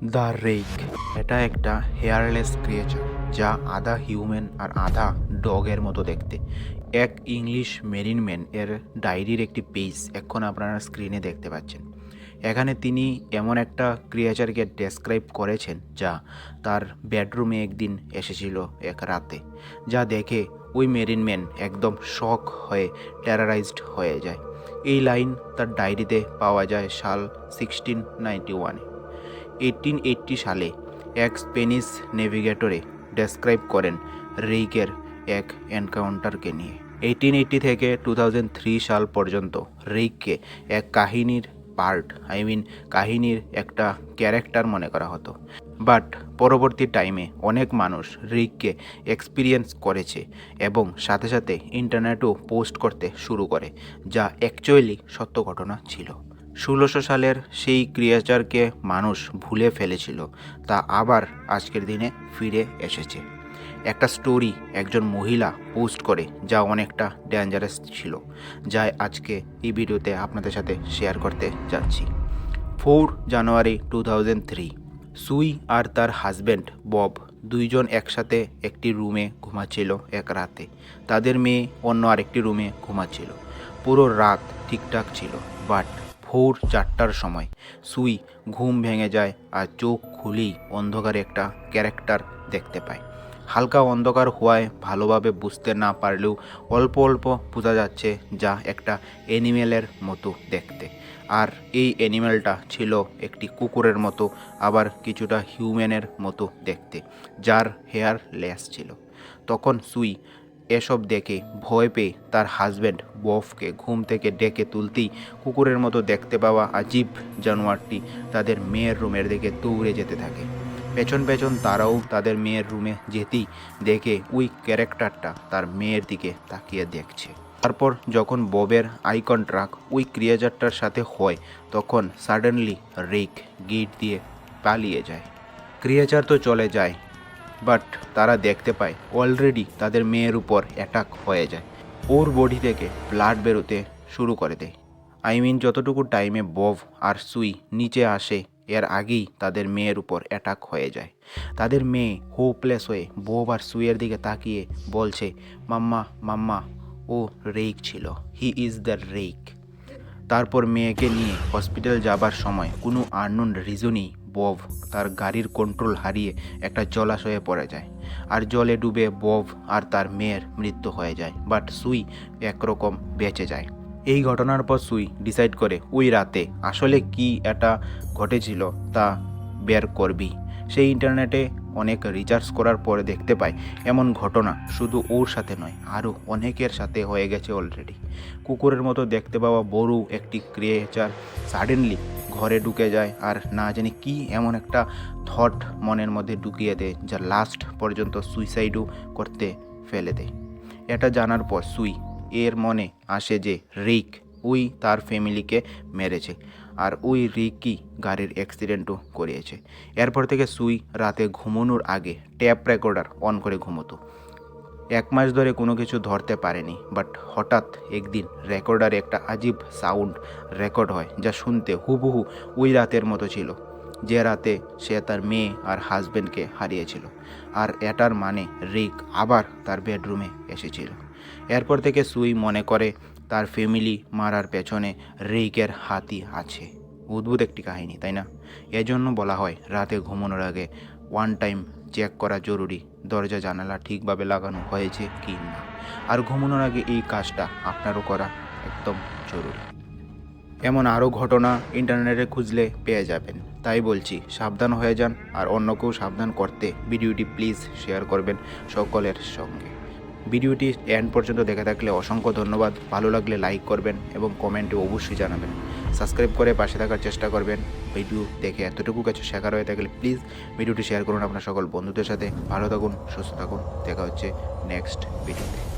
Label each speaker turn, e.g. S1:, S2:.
S1: The rake. এটা একটা হেয়ারলেস creature যা আধা হিউম্যান আর আধা ডগের মতো দেখতে। এক ইংলিশ মেরিনম্যান এর ডায়েরির একটি পেজ এখন আপনারা স্ক্রিনে দেখতে পাচ্ছেন। এখানে তিনি এমন একটা ক্রিয়েচারকে ডেসক্রাইব করেছেন যা তার বেডরুমে একদিন এসেছিল এক রাতে, যা দেখে ওই মেরিনম্যান একদম শক হয়ে টেরারাইজড হয়ে যায়। এই লাইন তার ডায়েরিতে পাওয়া যায় সাল সিক্সটিন নাইনটি ওয়ানে এইটিন সালে এক স্পেনিশ নেভিগেটরে ডেসক্রাইব করেন রেইকের এক এনকাউন্টারকে নিয়ে। এইটিন এইট্টি থেকে টু সাল পর্যন্ত রেইককে এক কাহিনীর পার্ট, আই মিন কাহিনীর একটা ক্যারেক্টার মনে করা হতো। বাট পরবর্তী টাইমে অনেক মানুষ রিককে এক্সপিরিয়েন্স করেছে এবং সাথে সাথে ইন্টারনেটও পোস্ট করতে শুরু করে, যা অ্যাকচুয়ালি সত্য ঘটনা ছিল। ষোলোশো সালের সেই ক্রিয়েচারকে মানুষ ভুলে ফেলেছিল, তা আবার আজকের দিনে ফিরে এসেছে। একটা স্টোরি একজন মহিলা পোস্ট করে যা অনেকটা ডেঞ্জারাস ছিল, যা আজকে এই ভিডিওতে আপনাদের সাথে শেয়ার করতে যাচ্ছি। Four January two thousand three সুই আর তার হাজব্যান্ড বব দুইজন একসাথে একটি রুমে ঘুমাচ্ছিল এক রাতে। তাদের মেয়ে অন্য আরেকটি রুমে ঘুমাচ্ছিল। পুরো রাত ঠিকঠাক ছিল বাট ভোর চারটার সময়। সুই ঘুম ভেঙে যায় আর চোখ খুলেই অন্ধকারে একটা ক্যারেক্টার দেখতে পায়। হালকা অন্ধকার হওয়ায় ভালোভাবে বুঝতে না পারলেও অল্প অল্প বোঝা যাচ্ছে যা একটা অ্যানিমেলের মতো দেখতে। আর এই অ্যানিমেলটা ছিল একটি কুকুরের মতো, আবার কিছুটা হিউম্যানের মতো দেখতে, যার হেয়ার লেস ছিল। তখন সুই এসব দেখে ভয় পেয়ে তার হাজব্যান্ড বফকে ঘুম থেকে ডেকে তুলতেই কুকুরের মতো দেখতে পাওয়া আজীব জানোয়ারটি তাদের মেয়ের রুমের দিকে দৌড়ে যেতে থাকে। পেছন পেছন তারাও তাদের মেয়ের রুমে যেতেই দেখে ওই ক্যারেক্টারটা তার মেয়ের দিকে তাকিয়ে দেখছে। তারপর যখন ববের আই কন্ট্রাক্ট ওই ক্রিয়েচারটার সাথে হয়, তখন সাডেনলি রেক গেট দিয়ে পালিয়ে যায়। ক্রিয়েচার তো চলে যায় বাট তারা দেখতে পায় অলরেডি তাদের মেয়ের উপর অ্যাটাক হয়ে যায়। ওর বডি থেকে ব্লাড বেরোতে শুরু করে দেয়। আই মিন যতটুকু টাইমে বব আর সুই নিচে আসে, এর আগেই তাদের মেয়ের উপর অ্যাটাক হয়ে যায়। তাদের মেয়ে হোপলেস হয়ে বব আর সুইয়ের দিকে তাকিয়ে বলছে, মাম্মা মাম্মা, ও রেক ছিল। হি ইজ দ্য রেক তারপর মেয়েকে নিয়ে হসপিটাল যাবার সময় কোনো আননোন রিজনই বব তার গাড়ির কন্ট্রোল হারিয়ে একটা জলাশয়ে পড়ে যায়। আর জলে ডুবে বব আর তার মেয়ের মৃত্যু হয়ে যায় বাট সুই একরকম বেঁচে যায়। এই ঘটনার পর সুই ডিসাইড করে ওই রাতে, আসলে কি এটা ঘটেছিল তা বের করবি। সেই ইন্টারনেটে অনেক রিচার্জ করার পরে দেখতে পায় এমন ঘটনা শুধু ওর সাথে নয় আরও অনেকের সাথে হয়ে গেছে অলরেডি কুকুরের মতো দেখতে পাওয়া বড় একটি ক্রিয়েচার সাডেনলি ঘরে ঢুকে যায় আর না জানি কি এমন একটা থট মনের মধ্যে ঢুকিয়ে দেয়, যা লাস্ট পর্যন্ত সুইসাইডও করতে ফেলে দেয়। এটা জানার পর সুই, এর মনে আসে যে রিক ওই তার ফ্যামিলিকে মেরেছে আর ওই রিকই গাড়ির অ্যাক্সিডেন্টও করিয়েছে। এরপর থেকে সুই রাতে ঘুমানোর আগে ট্যাপ রেকর্ডার অন করে ঘুমোতো। এক মাস ধরে কোনো কিছু ধরতে পারেনি বাট হঠাৎ একদিন রেকর্ডারে একটা আজীব সাউন্ড রেকর্ড হয় যা শুনতে হুবহু ওই রাতের মতো ছিল, যে রাতে সে তার মেয়ে আর হাজব্যান্ডকে হারিয়েছিল, আর এটার মানে রিক আবার তার বেডরুমে এসেছিল। এরপর থেকে সুই মনে করে তার ফ্যামিলি মারার পেছনে রিকের হাতি আছে। অদ্ভুত একটি কাহিনী, তাই না? এজন্য বলা হয় রাতে ঘুমানোর আগে ওয়ান টাইম চেক করা জরুরি। দরজা জানালা ঠিকভাবে লাগানো হয়েছে কি না? আর ঘুমানোর আগে এই কাজটা আপনারও করা একদম জরুরি। এমন আরও ঘটনা ইন্টারনেটে খুঁজলে পেয়ে যাবেন। তাই বলছি, সাবধান হয়ে যান আর অন্যকেও সাবধান করতে ভিডিওটি প্লিজ শেয়ার করবেন সকলের সঙ্গে। ভিডিওটি এন্ড পর্যন্ত দেখে থাকলে অসংখ্য ধন্যবাদ। ভালো লাগলে লাইক করবেন এবং কমেন্টে অবশ্যই জানাবেন। সাবস্ক্রাইব করে পাশে থাকার চেষ্টা করবেন। ভিডিও দেখে এতটুকু কিছু শেখার হয়ে থাকলে প্লিজ ভিডিওটি শেয়ার করুন আপনার সকল বন্ধুদের সাথে। ভালো থাকুন, সুস্থ থাকুন। দেখা হচ্ছে নেক্সট ভিডিওতে